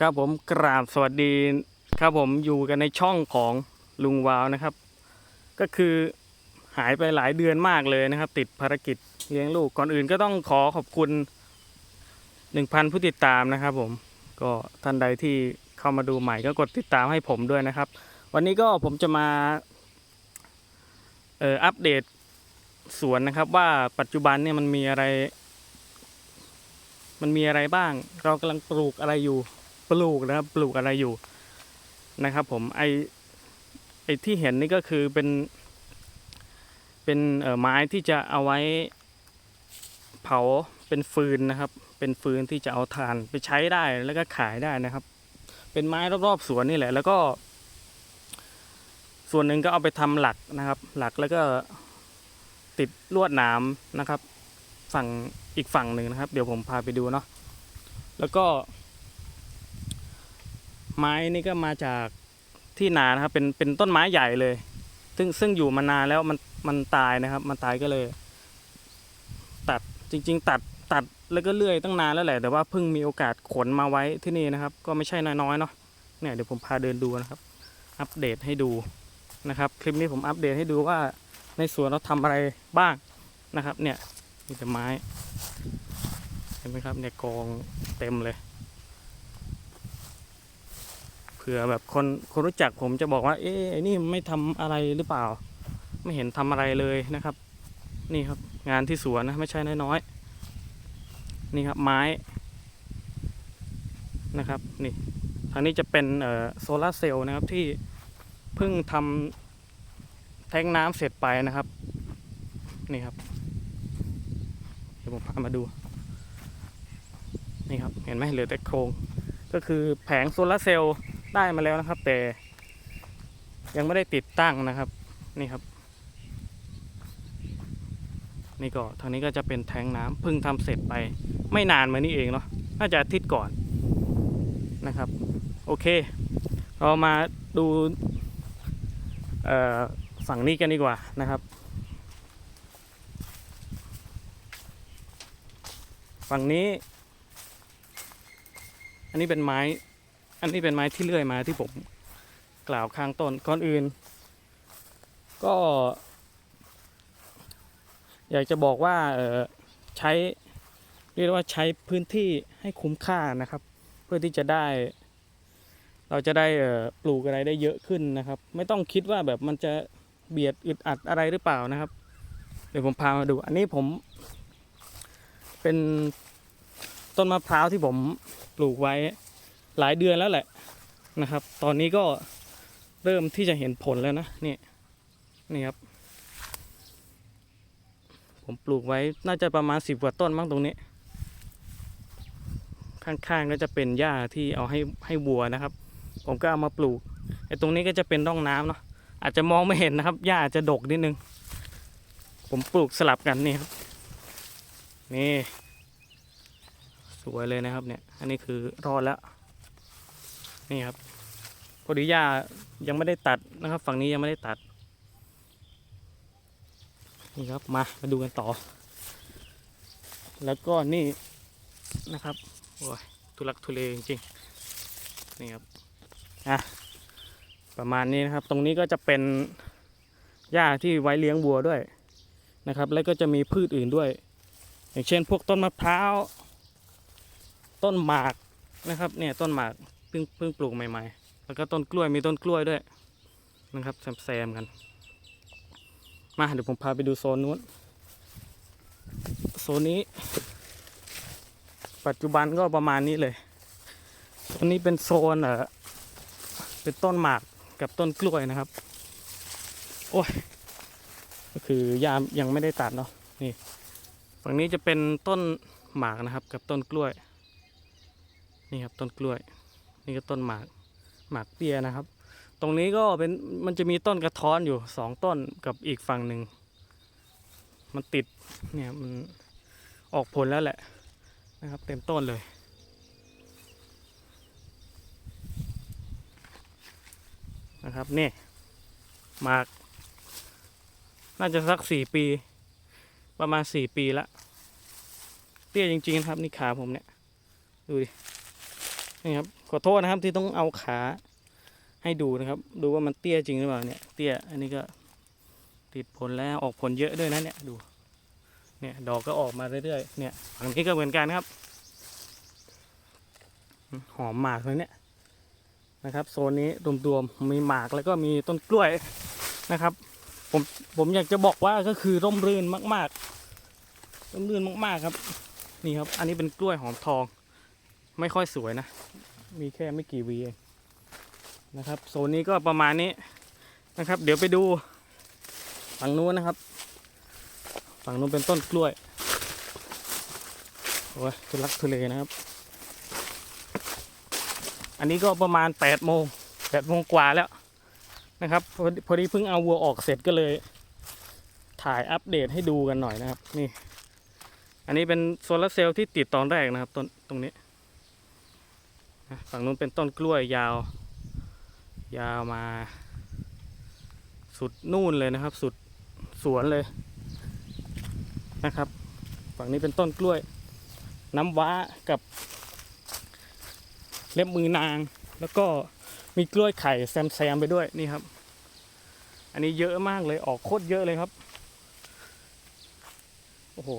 ครับผมกราบสวัสดีครับผมอยู่กันในช่องของลุงวาวนะครับ ก็คือหายไปหลายเดือนมากเลยนะครับ ติดภารกิจเลี้ยงลูกก่อนอื่นก็ต้องขอขอบคุณ 1,000 ผู้ติดตามนะครับผมก็ท่านใดที่เข้ามาดูใหม่ก็กดติดตามให้ผมด้วยนะครับ วันนี้ก็ผมจะมาเอ่ออัปเดตสวนนะครับ ว่าปัจจุบันเนี่ยมันมีอะไร มันมีอะไรบ้าง เรากำลังปลูกอะไรอยู่ ลูกนะครับ ปลูกอะไรอยู่นะครับ ผมไอไอที่เห็นนี่ก็คือเป็นเป็นเอ่อไม้ที่จะเอาไว้เผาเป็นฟืนนะครับ เป็นฟืนที่จะเอาถ่านไปใช้ได้แล้วก็ขายได้นะครับ เป็นไม้รอบๆสวนนี่แหละ แล้วก็ ส่วนหนึ่งก็เอาไปทำหลักนะครับ หลักแล้วก็ติดลวดหนามนะครับ ฝั่งอีกฝั่งหนึ่งนะครับ เดี๋ยวผมพาไปดูเนาะแล้วก็ ไม้นี่ก็มาจากที่นานะครับ เป็นเป็นต้นไม้ใหญ่เลย ซึ่งซึ่งอยู่มานานแล้วมันมันตายนะครับ มันตายก็เลย ตัดจริง ๆ ตัดตัดแล้วก็เลื่อยตั้งนานแล้วแหละแต่ว่าเพิ่งมีโอกาสขนมาไว้ที่นี่นะครับ ก็ไม่ใช่น้อยๆเนาะเนี่ยเดี๋ยวผมพาเดินดูนะครับ อัปเดตให้ดูนะครับ คลิปนี้ผมอัปเดตให้ดูว่าในสวนเราทำอะไรบ้างนะครับ เนี่ยมีแต่ไม้เห็นไหมครับเนี่ยกองเต็มเลย ผื่อแบบคนคนรู้จักผมจะบอกว่า เอ๊ะนี่ไม่ทำอะไรหรือเปล่า ไม่เห็นทำอะไรเลยนะครับ นี่ครับงานที่สวนนะไม่ใช่น้อยๆนี่ครับไม้นะครับนี่ทางนี้จะเป็นเอ่อโซลาร์เซลล์นะครับที่เพิ่งทำแทงน้ำเสร็จไปนะครับ นี่ครับ เดี๋ยวผมพามาดู นี่ครับเห็นไหมเหลือแต่โครง ก็คือแผงโซลาร์เซลล์ ได้มาแล้วนะครับ แต่ยังไม่ได้ติดตั้งนะครับ นี่ครับ นี่ก็ทางนี้ก็จะเป็นแทงน้ำเพิ่งทำเสร็จไปไม่นานมานี้เองเนาะน่าจะอาทิตย์ก่อนนะครับ โอเค เรามาดูฝั่งนี้กันดีกว่านะครับ ฝั่งนี้ อันนี้เป็นไม้ อันนี้เป็นไม้ที่เลื่อยมาที่ผมกล่าวข้างต้นก่อนอื่น ก็ อยากจะบอกว่าเออใช้เรียกว่าใช้พื้นที่ให้คุ้มค่านะครับ เพื่อที่จะได้ เราจะได้ปลูกอะไรได้เยอะขึ้นนะครับ ไม่ต้องคิดว่าแบบมันจะเบียดอึดอัดอะไรหรือเปล่านะครับ เดี๋ยวผมพามาดูอันนี้ผม เป็นต้นมะพร้าวที่ผมปลูกไว้ หลายเดือนแล้วแหละนะครับ ตอนนี้ก็เริ่มที่จะเห็นผลแล้วนะนี่นี่ครับ ผมปลูกไว้น่าจะประมาณสิบกว่าต้นมั้งตรงนี้ ข้างๆก็จะเป็นหญ้าที่เอาให้ให้วัวนะครับ ผมก็เอามาปลูกไอ้ตรงนี้ก็จะเป็นร่องน้ำเนาะอาจจะมองไม่เห็นนะครับหญ้าอาจจะดกนิดนึง ผมปลูกสลับกันนี่ครับนี่สวยเลยนะครับเนี่ย อันนี้คือรอดแล้ว นี่ครับพอดีหญ้ายังไม่ได้ตัดนะครับ ฝั่งนี้ยังไม่ได้ตัด นี่ครับมามาดูกันต่อ แล้วก็นี่นะครับโอ้ยทุลักทุเลจริงๆนี่ครับอะประมาณนี้นะครับ ตรงนี้ก็จะเป็นหญ้าที่ไว้เลี้ยงวัวด้วยนะครับ แล้วก็จะมีพืชอื่นด้วย อย่างเช่นพวกต้นมะพร้าว ต้นหมากนะครับ เนี่ยต้นหมาก พิ่งเพิ่งปลูกใหม่ ๆ แล้วก็ต้นกล้วยมีต้นกล้วยด้วยนะครับแซมๆกัน มาเดี๋ยวผมพาไปดูโซนนู้นโซนนี้ ปัจจุบันก็ประมาณนี้เลยอันนี้เป็นโซนเออเป็นต้นหมากกับต้นกล้วยนะครับ โอ้ยก็คือยามยังไม่ได้ตัดเนาะนี่ฝั่งนี้จะเป็นต้นหมากนะครับ กับต้นกล้วย นี่ครับต้นกล้วย นี่ก็ต้นหมากหมากเปียนะครับ ตรงนี้ก็เป็นมันจะมีต้นกระท้อนอยู่สองต้นกับอีกฝั่งหนึ่ง มันติดเนี่ยมันออกผลแล้วแหละนะครับ เต็มต้นเลย นะครับนี่หมาก น่าจะสักสี่ปี ประมาณสี่ปีละเตี้ยจริงๆครับ นี่ขาผมเนี่ย ดูดิ นี่ครับขอโทษนะครับที่ต้องเอาขาให้ดูนะครับ ดูว่ามันเตี้ยจริงหรือเปล่าเนี่ยเตี้ยอันนี้ก็ติดผลแล้วออกผลเยอะด้วยนะเนี่ยดู เนี่ยดอกก็ออกมาเรื่อยๆเนี่ยฝั่งนี้ก็เหมือนกันครับ หอมหมากเลยเนี่ยนะครับโซนนี้รวมๆมีหมากแล้วก็มีต้นกล้วยนะครับ ผมผมอยากจะบอกว่าก็คือร่มรื่นมากๆร่มรื่นมากๆครับ นี่ครับ อันนี้เป็นกล้วยหอมทอง ไม่ค่อยสวยนะ มีแค่ไม่กี่วีเองนะครับ โซนนี้ก็ประมาณนี้นะครับ เดี๋ยวไปดูฝั่งนู้นนะครับ ฝั่งนู้นเป็นต้นกล้วย โอ้ยทุลักทุเลนะครับ อันนี้ก็ประมาณ8ปดโมงแปดโมงกว่าแล้วนะครับ พอดีเพิ่งเอาวัวออกเสร็จก็เลย ถ่ายอัปเดตให้ดูกันหน่อยนะครับ นี่ อันนี้เป็นโซลาร์เซลล์ที่ติดตอนแรกนะครับต้นตรงนี้ ฝั่งนู้นเป็นต้นกล้วยยาว ยาวมา สุดนู่นเลยนะครับ สุดสวนเลยนะครับ ฝั่งนี้เป็นต้นกล้วย น้ำว้ากับ เล็บมือนาง แล้วก็มีกล้วยไข่แซมแซมไปด้วยนี่ครับ อันนี้เยอะมากเลยออกโคตรเยอะเลยครับโอ้โห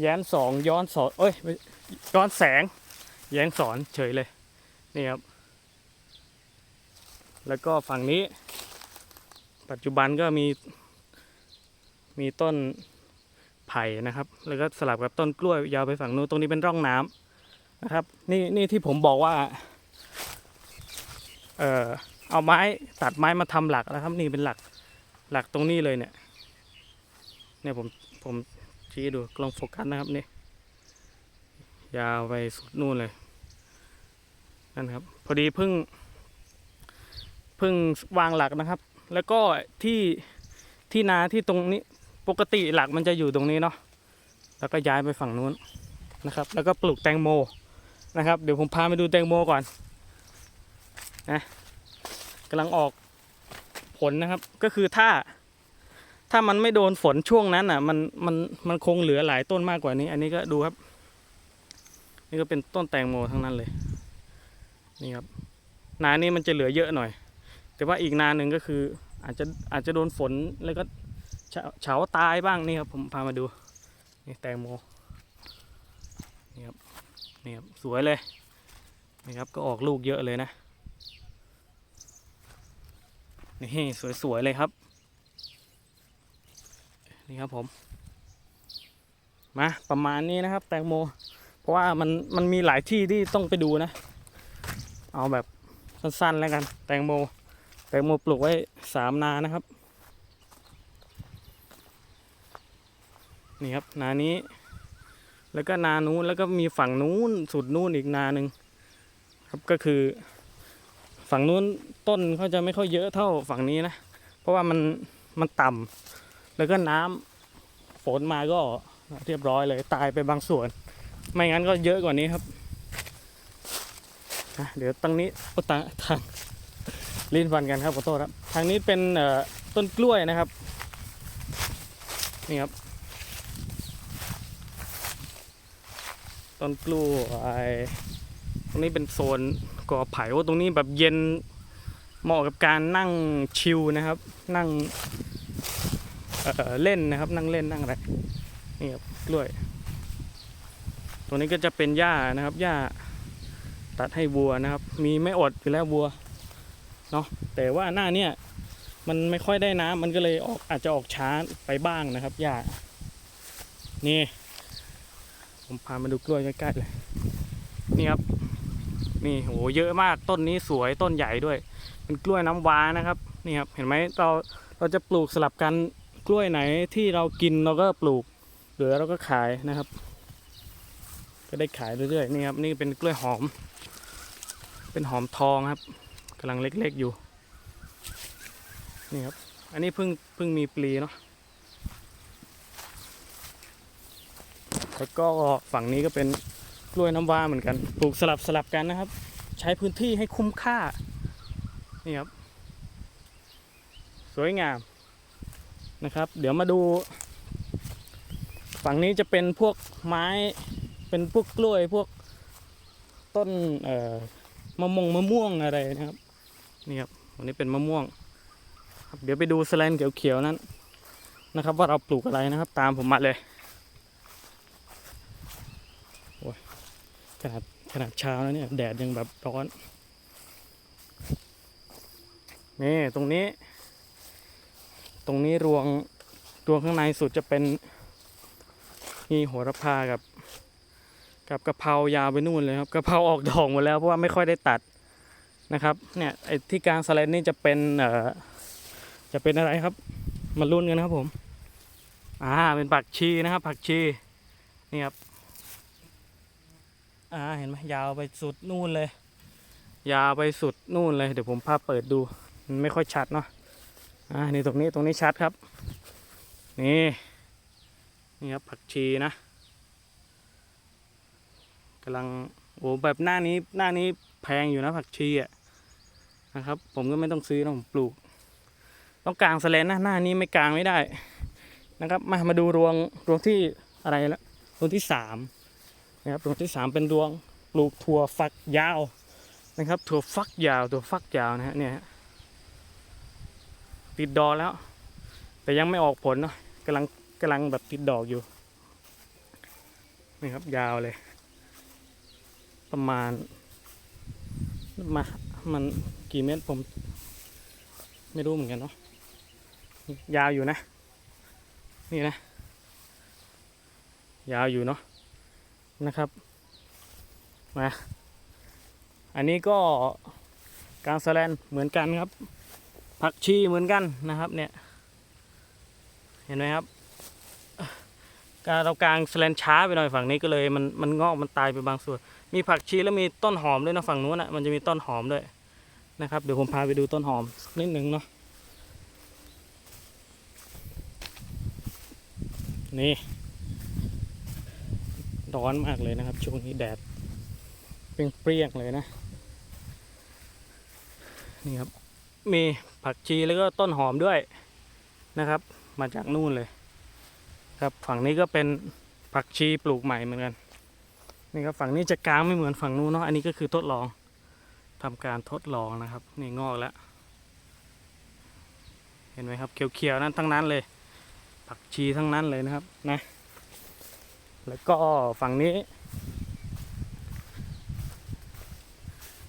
แย้นสองย้อนสอนเอ้ยย้อนแสง แย้งสอนเฉยเลย นี่ครับ แล้วก็ฝั่งนี้ ปัจจุบันก็มี มีต้นไผ่นะครับ แล้วก็สลับกับต้นกล้วยยาวไปฝั่งนู้นตรงนี้เป็นร่องน้ำนะครับ นี่นี่ที่ผมบอกว่า เอ่อเอาไม้ตัดไม้มาทำหลักนะครับ นี่เป็นหลักหลักตรงนี้เลยเนี่ย เนี่ยผมผมชี้ดูกล้องโฟกัสนะครับนี่ ยาวไปสุดนู่นเลย นั่นครับ พอดีเพิ่งเพิ่งวางหลักนะครับ แล้วก็ที่ที่นาที่ตรงนี้ปกติหลักมันจะอยู่ตรงนี้เนาะแล้วก็ย้ายไปฝั่งนู้นนะครับ แล้วก็ปลูกแตงโมนะครับ เดี๋ยวผมพาไปดูแตงโมก่อนนะกำลังออกผลนะครับ ก็คือถ้า ถ้ามันไม่โดนฝนช่วงนั้นอะ มันมันมันคงเหลือหลายต้นมากกว่านี้ อันนี้ก็ดูครับ นี่ก็เป็นต้นแตงโมทั้งนั้นเลย นี่ครับ นานี้มันจะเหลือเยอะหน่อย แต่ว่าอีกนาหนึ่งก็คือ อาจจะอาจจะโดนฝนแล้วก็เฉาเฉาตายบ้างนี่ครับผมพามาดู นี่แตงโม นี่ครับ นี่ครับสวยเลย นี่ครับก็ออกลูกเยอะเลยนะ นี่สวยๆเลยครับ นี่ครับผม มาประมาณนี้นะครับ แตงโม ราะว่ามันมันมีหลายที่ที่ต้องไปดูนะ เอาแบบสั้นๆแล้วกัน แตงโม แตงโมปลูกไว้สามนานะครับ นี่ครับ นานี้ แล้วก็นานู้นแล้วก็มีฝั่งนู้นสุดนู้นอีกนาหนึ่งครับก็คือ ฝั่งนู้นต้นเขาจะไม่ค่อยเยอะเท่าฝั่งนี้นะ เพราะว่ามันมันต่ำแล้วก็น้ำฝนมาก็เรียบร้อยเลยตายไปบางส่วน ไม่งั้นก็เยอะกว่านี้ครับเดี๋ยวตั้งนี้โอตาทางลิ้นฟันกันครับขอโทษครับ ทางนี้เป็นต้นกล้วยนะครับ นี่ครับ ต้นกล้วยตรงนี้เป็นโซนกอไผ่ว่าตรงนี้แบบเย็นเหมาะกับการนั่งชิลนะครับ นั่งเเล่นนะครับ นั่งเล่นนั่งอะไรนี่ครับกล้วย ตัวนี้ก็จะเป็นหญ้านะครับหญ้าตัดให้วัวนะครับ มีไม่อดอยู่แล้ววัวเนาะแต่ว่าหน้าเนี้ยมันไม่ค่อยได้น้ำมันก็เลยออกอาจจะออกช้าไปบ้างนะครับหญ้านี่ผมพามาดูกล้วยใกล้ๆเลยนี่ครับนี่โหเยอะมากต้นนี้สวยต้นใหญ่ด้วย เป็นกล้วยน้ำว้านะครับนี่ครับเห็นไหมเราเราจะปลูกสลับกันกล้วยไหนที่เรากินเราก็ปลูกเหลือเราก็ขายนะครับ ก็ได้ขายเรื่อยๆนี่ครับนี่เป็นกล้วยหอม เป็นหอมทองครับกำลังเล็กๆอยู่นี่ครับอันนี้เพิ่งเพิ่งมีปลีเนาะแล้วก็ฝั่งนี้ก็เป็นกล้วยน้ำว้าเหมือนกัน ปลูกสลับสลับกันนะครับ ใช้พื้นที่ให้คุ้มค่านี่ครับ สวยงามนะครับ เดี๋ยวมาดู ฝั่งนี้จะเป็นพวกไม้ เป็นพวกกล้วยพวกต้นเอ่อมะม่วงมะม่วงอะไรนะครับนี่ครับวันนี้เป็นมะม่วงครับเดี๋ยวไปดูสแลนเขียวๆนั้นนะครับ ว่าเราปลูกอะไรนะครับ ตามผมมาเลยโอ้ยขนาดขนาดเช้าแล้วเนี่ยแดดยังแบบร้อนนี่ตรงนี้ ตรงนี้รวงรวงข้างในสุดจะเป็นมีโหระพากับ กับกะเพรายาวไปนู่นเลยครับกะเพราออกดอกหมดแล้วเพราะว่าไม่ค่อยได้ตัดนะครับ เนี่ยไอ้ที่กลางสไลด์นี่จะเป็นเอ่อจะเป็นอะไรครับมาลุ้นกันนะครับผมอ่าเป็นผักชีนะครับ ผักชีนี่ครับอ่าเห็นไหมยาวไปสุดนู่นเลย ยาวไปสุดนู่นเลยเดี๋ยวผมพาเปิดดูมันไม่ค่อยชัดเนาะอ่านี่ตรงนี้ตรงนี้ชัดครับ นี่นี่ครับผักชีนะ กำลังโอ้แบบหน้านี้หน้านี้แพงอยู่นะผักชีอะนะครับ ผมก็ไม่ต้องซื้อนะผมปลูก ต้องกลางสแลนนะหน้านี้ไม่กลางไม่ได้นะครับ มามาดูรวงรวงที่อะไรละรวงที่สามนะครับรวงที่สามเป็นรวงปลูกถั่วฝักยาวนะครับ ถั่วฟักยาวถั่วฟักยาวนะฮะเนี่ยฮะติดดอกแล้ว แต่ยังไม่ออกผลเนาะกำลังกำลังแบบติดดอกอยู่นี่ครับยาวเลย ประมาณ มา มันกี่เมตรผม ไม่รู้เหมือนกันเนาะ ยาวอยู่นะ นี่นะ ยาวอยู่เนาะ นะครับ มา อันนี้ก็กลางสแลนเหมือนกันครับ ผักชีเหมือนกันนะครับเนี่ย เห็นไหมครับการเรากลางสแลนช้าไปหน่อยฝั่งนี้ก็เลยมันมันงอกมันตายไปบางส่วน มีผักชีแล้วมีต้นหอมด้วยนะฝั่งนู้นอะมันจะมีต้นหอมด้วยนะครับ เดี๋ยวผมพาไปดูต้นหอมนิดหนึ่งเนาะนี่ ร้อนมากเลยนะครับ ช่วงนี้แดดเปรี้ยงๆเลยนะ นี่ครับ มีผักชีแล้วก็ต้นหอมด้วยนะครับ มาจากนู่นเลย ครับฝั่งนี้ก็เป็นผักชีปลูกใหม่เหมือนกัน นี่ครับฝั่งนี้จะกลางไม่เหมือนฝั่งนู้นเนาะอันนี้ก็คือทดลองทำการทดลองนะครับ นี่งอกแล้ว เห็นไหมครับเขียวๆนั้นทั้งนั้นเลย ผักชีทั้งนั้นเลยนะครับนะแล้วก็ฝั่งนี้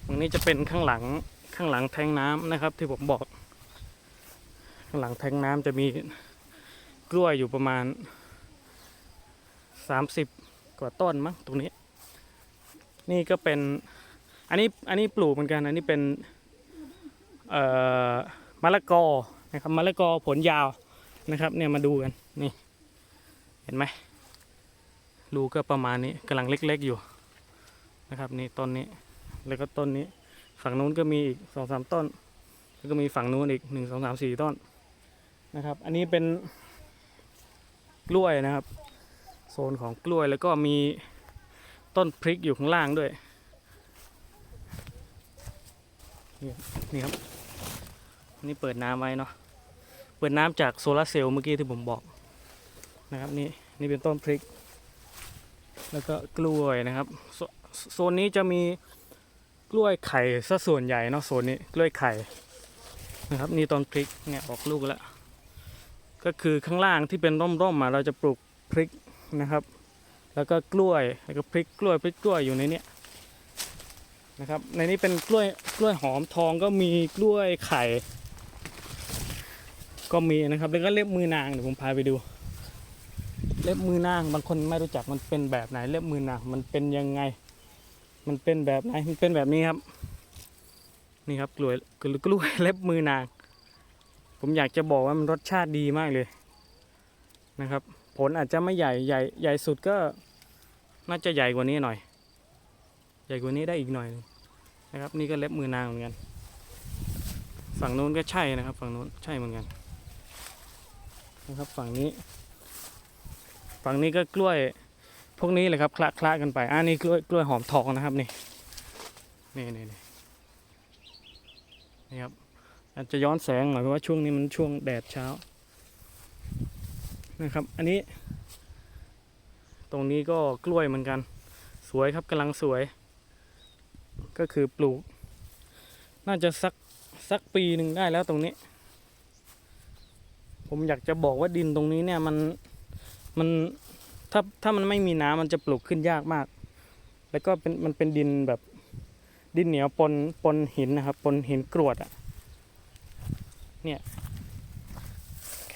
ฝั่งนี้จะเป็นข้างหลังข้างหลังแทงน้ำนะครับ ที่ผมบอก ข้างหลังแทงน้ำจะมีกล้วยอยู่ประมาณสามสิบกว่าต้นมั้งตรงนี้ นี่ก็เป็นอันนี้อันนี้ปลูกเหมือนกันอันนี้เป็นเอ่อมะละกอนะครับมะละกอผลยาวนะครับเนี่ยมาดูกันนี่เห็นไหมรูก็ประมาณนี้กำลังเล็กๆอยู่นะครับนี่ต้นนี้แล้วก็ต้นนี้ฝั่งนู้นก็มีอีกสองสามต้น แล้วก็มีฝั่งนู้นอีกหนึ่งสองสามสี่ต้นนะครับ อันนี้เป็นกล้วยนะครับ โซนของกล้วยแล้วก็มี ต้นพริกอยู่ข้างล่างด้วย นี่ครับ นี่เปิดน้ำไว้เนาะ เปิดน้ำจากโซลาร์เซลล์เมื่อกี้ที่ผมบอกนะครับนี่นี่เป็นต้นพริก แล้วก็กล้วยนะครับโซโซนนี้จะมีกล้วยไข่ซะส่วนใหญ่เนาะโซนนี้กล้วยไข่นะครับนี่ต้นพริกเนี่ยออกลูกแล้ว ก็คือข้างล่างที่เป็นร่มๆมาเราจะปลูกพริกนะครับ แล้วก็กล้วยแล้วก็พริกกล้วยพริกกล้วยอยู่ในนี้นะครับในนี้เป็นกล้วยกล้วยหอมทองก็มีกล้วยไข่ ก็มีนะครับแล้วก็เล็บมือนางเดี๋ยวผมพาไปดู เล็บมือนางบางคนไม่รู้จักมันเป็นแบบไหน เล็บมือนางมันเป็นยังไง มันเป็นแบบไหนมันเป็นแบบนี้ครับ นี่ครับกล้วยกล้วยเล็บมือนาง ผมอยากจะบอกว่ามันรสชาติดีมากเลยนะครับ ผลอาจจะไม่ใหญ่ใหญ่ใหญ่สุดก็น่าจะใหญ่กว่านี้หน่อย ใหญ่กว่านี้ได้อีกหน่อยหนึ่งนะครับนี่ก็เล็บมือนางเหมือนกัน ฝั่งนู้นก็ใช่นะครับ ฝั่งนู้นใช่เหมือนกันนะครับฝั่งนี้ ฝั่งนี้ก็กล้วยพวกนี้เลยครับคละคละกันไปอ่านี่กล้วยกล้วยหอมทองนะครับนี่นี่นี่นี่นี่ครับอาจจะย้อนแสงหน่อยเพราะว่าช่วงนี้มันช่วงแดดเช้า นะครับ อันนี้ ตรงนี้ก็กล้วยเหมือนกัน สวยครับกำลังสวย ก็คือปลูก น่าจะสักสักปีหนึ่งได้แล้วตรงนี้ ผมอยากจะบอกว่าดินตรงนี้เนี่ยมันมันถ้าถ้ามันไม่มีน้ำมันจะปลูกขึ้นยากมาก แล้วก็เป็นมันเป็นดินแบบดินเหนียวปนปนหินนะครับ ปนหินกรวดอะ่ะ เนี่ย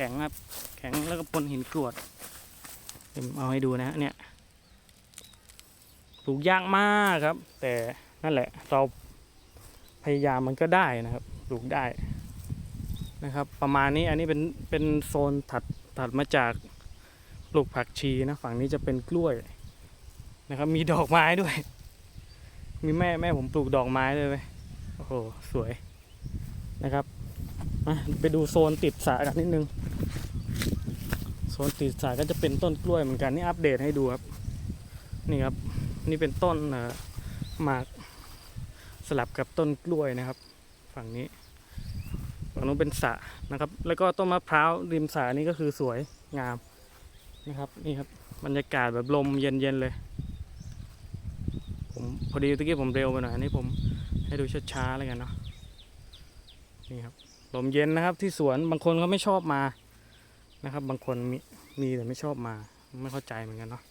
ข็งครับ แข็งแล้วก็ปนหินกรวดเดี๋ยวผมเอาให้ดูนะฮะเนี่ยปลูกยากมากครับ แต่นั่นแหละเราพยายามมันก็ได้นะครับปลูกได้นะครับ ประมาณนี้อันนี้เป็นเป็นโซนถัดถัดมาจากปลูกผักชีนะฝั่งนี้จะเป็นกล้วยนะครับ มีดอกไม้ด้วย มีแม่แม่ผมปลูกดอกไม้เลยเว้ยโอ้โหสวยนะครับมาไปดูโซนติดสระกันนิดนึง โซนติดสระก็จะเป็นต้นกล้วยเหมือนกันนี่อัปเดตให้ดูครับ นี่ครับ นี่เป็นต้นหมากสลับกับต้นกล้วยนะครับ ฝั่งนี้ฝั่งนู้นเป็นสระนะครับ แล้วก็ต้นมะพร้าวริมสระนี่ก็คือสวยงามนะครับนี่ครับบรรยากาศแบบลมเย็นๆเลย ผมพอดีตะกี้ผมเร็วไปหน่อยอันนี้ผมให้ดูช้าๆแล้วกันเนาะนี่ครับลมเย็นนะครับที่สวนบางคนเขาไม่ชอบมา นะครับ บางคนมีมีแต่ไม่ชอบมา ไม่เข้าใจเหมือนกันเนาะ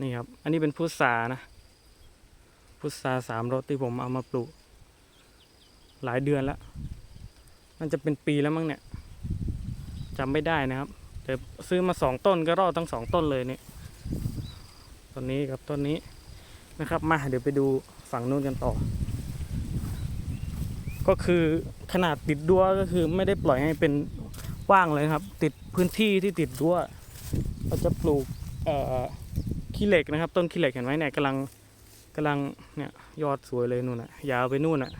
นี่ครับ อันนี้เป็นพุทรานะพุทราสามรสที่ผมเอามาปลูก หลายเดือนแล้วมันจะเป็นปีแล้วมั้งเนี่ยจำไม่ได้นะครับแต่ซื้อมาสองต้นก็รอดทั้งสองต้นเลยเนี่ยต้นนี้กับต้นนี้นะครับ มาเดี๋ยวไปดูฝั่งนู้นกันต่อ ก็คือขนาดติดรั้วก็คือไม่ได้ปล่อยให้เป็น กว่างเลยครับ ติดพื้นที่ที่ติดรั้วเราจะปลูกขี้เหล็กนะครับ ต้นขี้เหล็กเห็นไหมเนี่ยกำลังกำลังเนี่ยยอดสวยเลยนู่นน่ะยาวไปนู่นน่ะ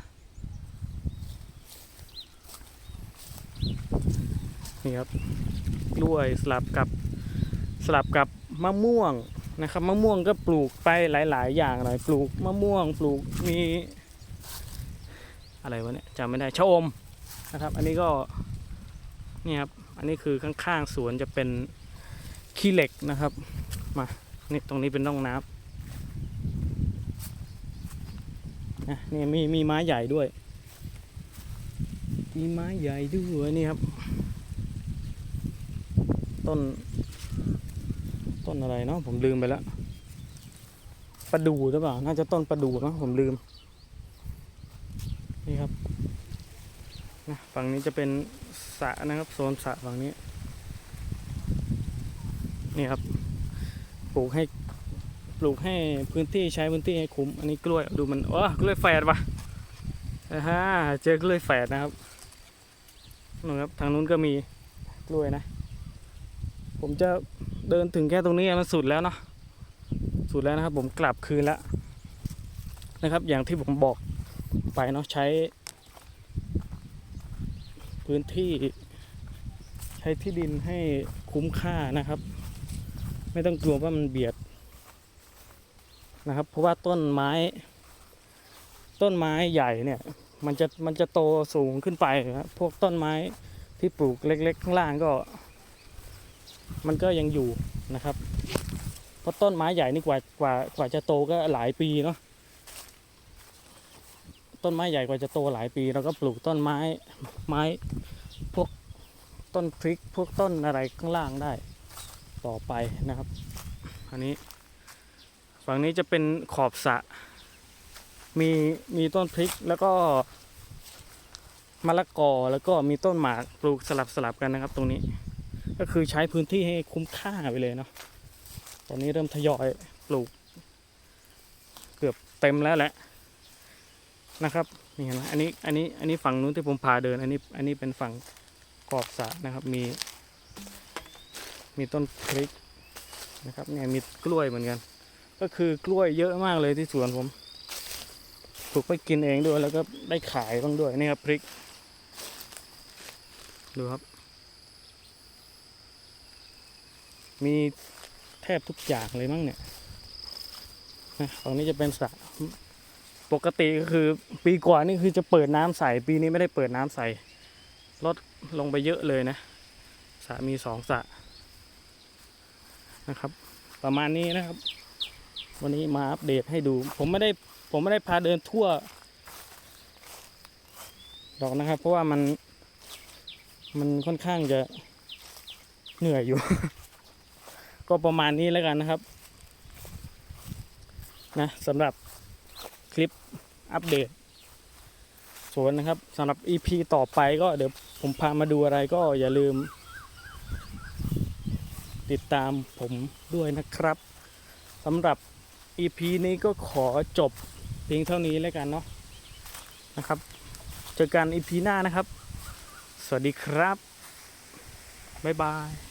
นี่ครับกล้วยสลับกับสลับกับมะม่วงนะครับมะม่วงก็ปลูกไปหลาย ๆ อย่างหน่อยปลูกมะม่วงปลูกมี อะไรวะเนี่ยจำไม่ได้ชะอมนะครับ อันนี้ก็ นี่ครับ อันนี้คือข้างๆสวนจะเป็นขี้เหล็กนะครับ มา นี่ตรงนี้เป็นร่องน้ำนี่มีมีไม้ใหญ่ด้วย มีไม้ใหญ่ด้วยนี่ครับ ต้น ต้นอะไรเนาะผมลืมไปแล้วประดูหรือเปล่า น่าจะต้นประดูเนาะผมลืม นี่ครับนะฝั่งนี้จะเป็น สระนะครับโซนสระฝั่งนี้ นี่ครับ ปลูกให้ปลูกให้พื้นที่ใช้พื้นที่ให้คุ้ม อันนี้กล้วยดูมันโอ้กล้วยแฝดปะอ่าฮะเจอกล้วยแฝดนะครับนู่นครับทางนู้นก็มีกล้วยนะ ผมจะเดินถึงแค่ตรงนี้มันสุดแล้วเนาะสุดแล้วนะครับ ผมกลับคืนแล้วนะครับ อย่างที่ผมบอกไปเนาะใช้ พื้นที่ใช้ที่ดินให้คุ้มค่านะครับ ไม่ต้องกลัวว่ามันเบียดนะครับ เพราะว่าต้นไม้ ต้นไม้ใหญ่เนี่ย มันจะมันจะโตสูงขึ้นไปครับพวกต้นไม้ที่ปลูกเล็กๆข้างล่างก็ มันก็ยังอยู่นะครับ เพราะต้นไม้ใหญ่นี่กว่ากว่ากว่าจะโตก็หลายปีเนาะ ต้นไม้ใหญ่กว่าจะโตหลายปีเราก็ปลูกต้นไม้ไม้พวกต้นพริกพวกต้นอะไรข้างล่างได้ต่อไปนะครับ อันนี้ ฝั่งนี้จะเป็นขอบสะมีมีต้นพริกแล้วก็มะละกอแล้วก็มีต้นหมากปลูกสลับสลับกันนะครับ ตรงนี้ ก็คือใช้พื้นที่ให้คุ้มค่าไปเลยเนาะตอนนี้เริ่มทยอยปลูก เกือบเต็มแล้วแหละ นะครับนี่เห็นไหมอันนี้อันนี้อันนี้ฝั่งนู้นที่ผมพาเดิน อันนี้อันนี้เป็นฝั่งขอบสระนะครับ มี มีต้นพริกนะครับเนี่ยมีกล้วยเหมือนกัน ก็คือกล้วยเยอะมากเลยที่สวนผมปลูกไปกินเองด้วยแล้วก็ได้ขายบ้างด้วยนี่ครับพริกดูครับ มีแทบทุกอย่างเลยมั้งเนี่ยนะฝั่งนี้จะเป็นสระ ปกติก็คือปีก่อนนี่คือจะเปิดน้ำใส่ปีนี้ไม่ได้เปิดน้ำใส่ลดลงไปเยอะเลยนะสระมีสองสระนะครับ ประมาณนี้นะครับ วันนี้มาอัปเดตให้ดู ผมไม่ได้ผมไม่ได้พาเดินทั่วดอกนะครับ เพราะว่ามันมันค่อนข้างจะเหนื่อยอยู่ ก็ประมาณนี้แล้วกันนะครับ นะสำหรับ ลิปอัปเดต สวนนะครับสำหรับ EP ต่อไปก็เดี๋ยวผมพามาดูอะไรก็อย่าลืม ติดตามผมด้วยนะครับสำหรับ EP นี้ก็ขอจบเพียงเท่านี้แล้วกันเนาะนะครับ เจอกัน EP หน้านะครับ สวัสดีครับ บ๊ายบาย